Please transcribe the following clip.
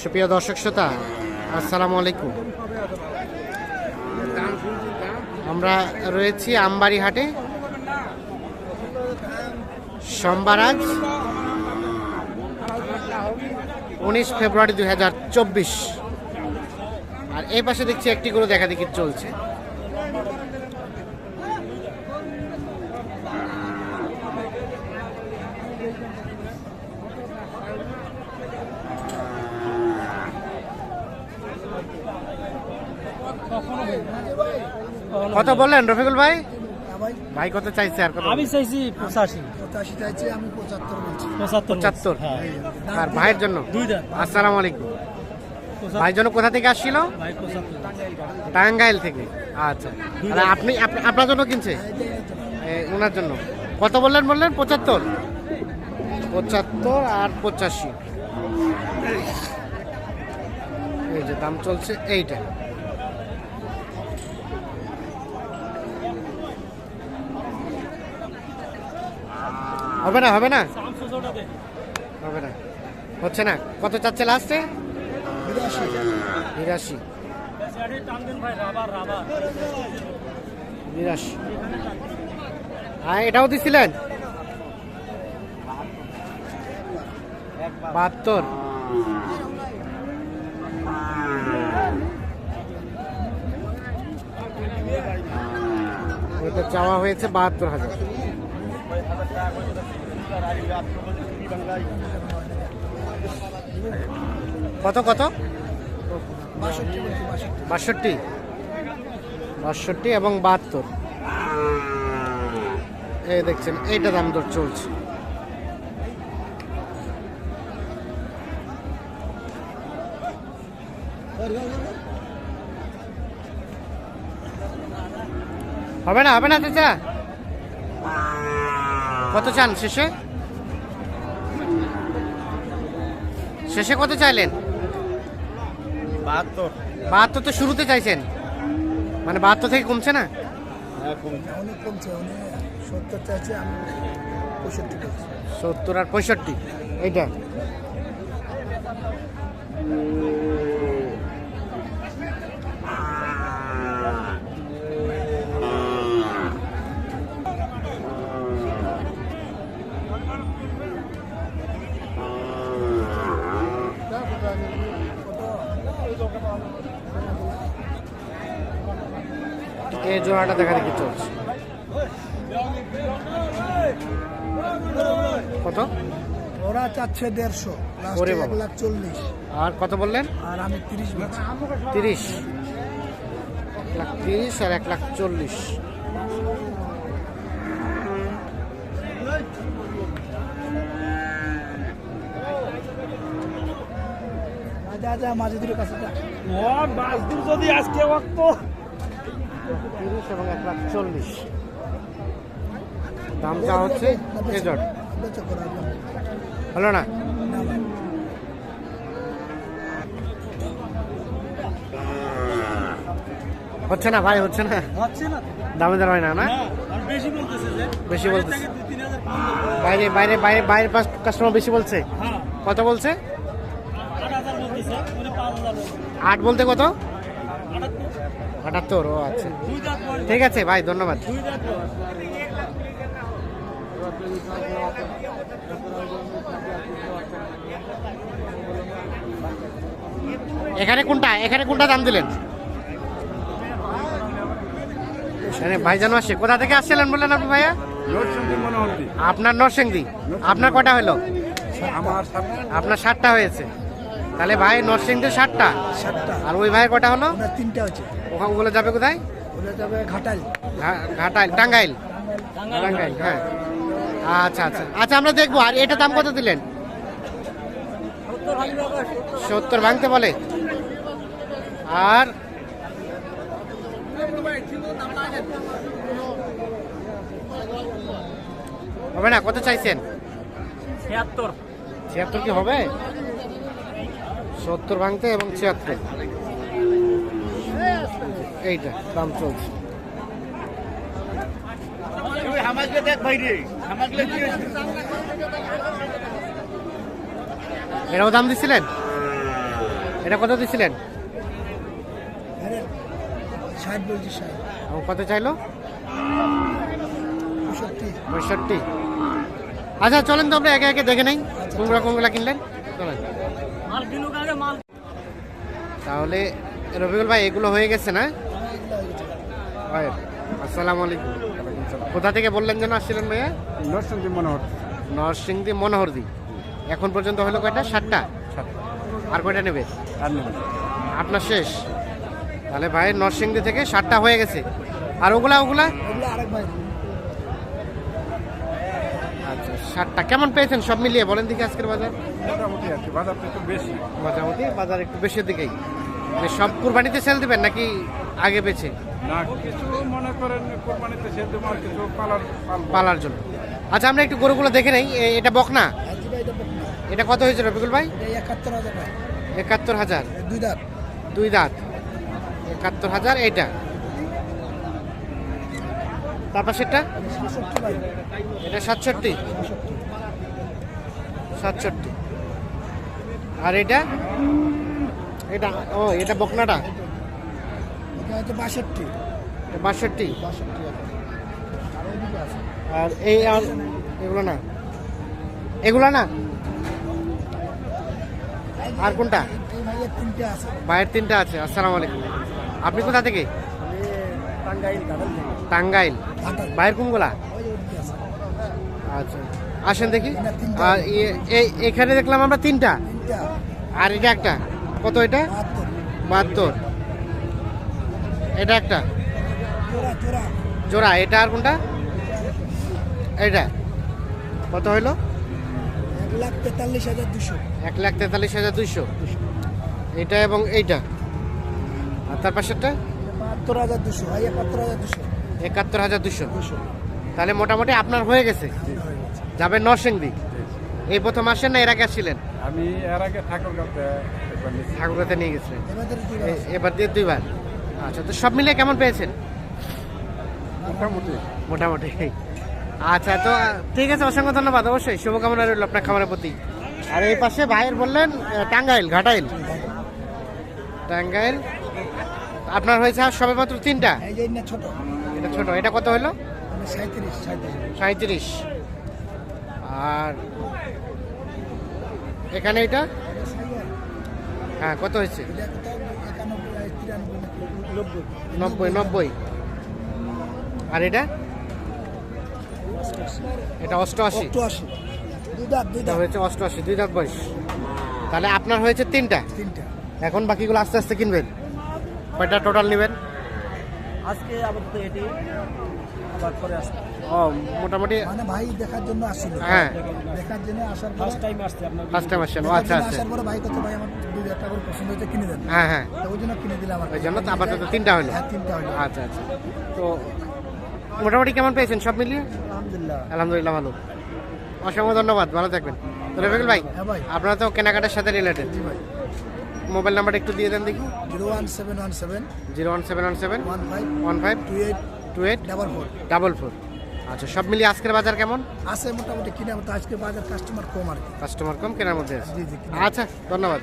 সুপ্রিয় দর্শক শ্রোতা, আসসালামু আলাইকুম। আমরা রয়েছি আমবাড়ি হাটে। সোমবার আজ উনিশ ফেব্রুয়ারি দুই হাজার চব্বিশ। আর এই পাশে দেখছি একটি করে দেখা দেখি চলছে। কত বললেন রফিকুল ভাই? ভাই ভাই কত চাইছে আর কত? আমি চাইছি পঁচাশি। পঁচাশি চাইছি আমি পঁচাত্তর বলছি। পঁচাত্তর পঁচাত্তর। হ্যাঁ। আর ভাইয়ের জন্য? দুই আসসালামু আলাইকুম। ভাইয়ের জন্য কোথা থেকে আসছিল? ভাই টাঙ্গাইল থেকে। আচ্ছা। তাহলে আপনি আপ- আপনার জন্য কিনছে? ওনার জন্য। কত বললেন বললেন? পঁচাত্তর। পঁচাত্তর আর পঁচাশি। এই যে দাম চলছে এইটা। হবে না হবে না? হবে না। হচ্ছে না? কত চাচ্ছে লাস্টে বিরাশি। বিরাশি। হ্যাঁ এটাও দিছিলেন? বাহাত্তর। ওইটা চাওয়া হয়েছে বাহাত্তর হাজার। কত কত? বাষট্টি। বাষট্টি এবং বাহাত্তর। এই দেখছেন, এইটা দাম দর চলছে। হবে না হবে না চাচা। কত চান শেষে? শেষে কত চাইলেন? বাহাত্তর। বাহাত্তর তো শুরুতে চাইছেন। মানে বাহাত্তর থেকে কমছে না? অনেক কমছে অনেক সত্তর চাইছে আমি পঁয়ষট্টি বলছি সত্তর আর পঁয়ষট্টি এইটা। এই জোড়াটা দেখা দেখি চলছে? কত? ওরা চাচ্ছে দেড়শো। এক লাখ চল্লিশ। আর কত বললেন? আর আমি তিরিশ তিরিশ। এক লাখ তিরিশ আর এক লাখ চল্লিশ। যা যা মাঝে দুটো কাছে যা। ও যদি আজকে ওয়াক্ত তিরিশ এবং এক লাখ চল্লিশ। দামটা হচ্ছে এজট হলো না। হচ্ছে না ভাই হচ্ছে না? দামে দর হয় না না? বেশি বলতেছে। বাইরে বাইরে বাইরে বাইরের কাস্টমার বেশি বলছে? হ্যাঁ। কত হাজার বলছে। আট বলতে কত? আটাত্তর ও আচ্ছা। ঠিক আছে ভাই ধন্যবাদ। এখানে কোনটা? এখানে কোনটা দাম দিলেন? ভাইজান আসছে। কোথা থেকে আসছিলেন বললেন আপনি ভাইয়া? আপনার নরসিংদী। আপনার কটা হলো? আপনার ষাটটা হয়েছে। তাহলে ভাই নরসিংদীর ষাটটা সাতটা? আর ওই ভাই কটা হলো? তিনটা হচ্ছে ওখানে ওগুলো যাবে কোথায়? ওটা যাবে ঘাটাল। ঘা- ঘাটাইল টাঙ্গাইল। টাঙ্গাইল হ্যাঁ। আচ্ছা আচ্ছা। আচ্ছা আমরা দেখব। আর এটা দাম কত দিলেন? সত্তর ভাঙতে বলে। আর হবে না? কত চাইছেন? ছিয়াত্তর। ছিয়াত্তর কি হবে? সত্তর ভাঙতে এবং ছিয়াত্তর। এইটা দাম চলছে। এটাও দাম দিছিলেন? এটা কত দিছিলেন? কত চাইলো? পঁয়ষট্টি। পঁয়ষট্টি। আচ্ছা চলেন তো আমরা একে একে দেখে নেই। কোনগুলা কোনগুলা কিনলেন? চলেন। তাহলে রবিউল ভাই এগুলো হয়ে গেছে না? আসসালামু আলাইকুম। কোথা থেকে বললেন যেন আসছিলেন ভাইয়া? নরসিংদী মনোহর। নরসিংদী মনোহরদি। এখন পর্যন্ত হলো কয়টা? সাতটা? আর কয়টা নেবে? আর আপনার শেষ। তাহলে ভাই নরসিংদী থেকে সাতটা হয়ে গেছে। আর ওগুলা? ওগুলা আরেক ভাই। আচ্ছা সাতটা কেমন পেয়েছেন? সব মিলিয়ে বলেন দেখি আজকের বাজার। মোটামুটি আর কি বাজারটা একটু বেশি। মোটামুটি বাজার একটু বেশির দিকেই। সব কুরবানিতে সেল দিবেন নাকি আগে বেছে? না কিছু মনে করেন কোরবানিতে কিছু পালার পালার জন্য। আচ্ছা আমরা একটু গরুগুলো দেখে নেই। এটা বকনা? এটা কত হয়েছে রফিকুল ভাই? একাত্তর হাজার। একাত্তর হাজার। দুই দাঁত। দুই দাঁত। একাত্তর হাজার এইটা। তারপর সেটা এটা সাতষট্টি। সাতষট্টি। আর এটা? এটা ও এটা বকনাটা? বাষট্টি। বাষট্টি। আর এই আর এগুলো না। এগুলো না? আর কোনটা? ভাইয়ের তিনটে আছে। বাইরের তিনটা আছে। আসসালামু আলাইকুম। আপনি কোথা থেকে? টাঙ্গাইল বাইরের কোনগুলা? আচ্ছা। আসেন দেখি। আর এখানে দেখলাম আমরা তিনটা। আর এটা একটা। কত এটা? বাহাত্তর। এটা একটা? জোড়া এটা আর কোনটা? এটা। কত হইল? এক লাখ তেতাল্লিশ হাজার দুশো। এক লাখ তেতাল্লিশ হাজার দুইশো। এটা এবং এইটা। আর তার পাশেরটা? বাহাত্তর হাজার দুশো ভাই একাত্তর হাজার দুশো। একাত্তর হাজার দুশো? দুশো। তাহলে মোটামুটি আপনার হয়ে গেছে? যাবেন নরসিংদী? এই প্রথম আসেন না এর আগে আসছিলেন? আমি এর আগে ঠাকুর কাছে একবার নিয়েছি। ঠাকুরাতে নিয়ে গেছিলেন। এবার দিয়ে দুইবার? আচ্ছা তো সব মিলিয়ে কেমন পেয়েছেন? মোটামুটি। মোটামুটি। আচ্ছা তো ঠিক আছে অসংখ্য ধন্যবাদ। অবশ্যই শুভকামনা রইল আপনার খামারের প্রতি। আর এই পাশে ভাইয়ের বললেন টাঙ্গাইল ঘাটাইল। টাঙ্গাইল আপনার হয়েছে সবে মাত্র তিনটা? ছোট। এটা ছোট। এটা কত হলো? সাঁত্রিশ আর এখানে এটা? হ্যাঁ কত হয়েছে? নব্বই। নব্বই আর এটা? এটা অষ্টআশি। হয়েছে অষ্টআশি দুই দাঁত বয়স। তাহলে আপনার হয়েছে তিনটা? তিনটা। এখন বাকিগুলো আস্তে আস্তে কিনবেন। কয়টা টোটাল নেবেন? আজকে আপাতত এটি আবার পরে আসবে। ও মোটামুটি মানে ভাই দেখার জন্য আসছিল। হ্যাঁ। দেখার জন্য আসার ফার্স্ট টাইম আসছে আপনার ফার্স্ট টাইম আসছেন ও আচ্ছা আচ্ছা। আসার পরে ভাই কত ভাই আমার দুই হাজার করে পছন্দ হয়েছে কিনে দেন। হ্যাঁ হ্যাঁ। তো ওই জন্য কিনে দিলাম আর ওই জন্য আপাতত তিনটা হলো। হ্যাঁ তিনটা হলো। আচ্ছা আচ্ছা। তো মোটামুটি কেমন পেয়েছেন সব মিলিয়ে? আলহামদুলিল্লাহ। আলহামদুলিল্লাহ ভালো। অসংখ্য ধন্যবাদ ভালো থাকবেন। তো ভাই হ্যাঁ ভাই। আপনারা তো কেনাকাটার সাথে রিলেটেড জি ভাই। মোবাইল নাম্বার একটু দিয়ে দেন দেখি। Zero one seven one seven zero one seven one seven. One five one five two eight two eight double four. Double four. আচ্ছা সব মিলিয়ে আজকের বাজার কেমন? আছে মোটামুটি কিনে আজকে বাজার কাস্টমার কম আর কাস্টমার কম কেনার মধ্যে আছে। আচ্ছা ধন্যবাদ।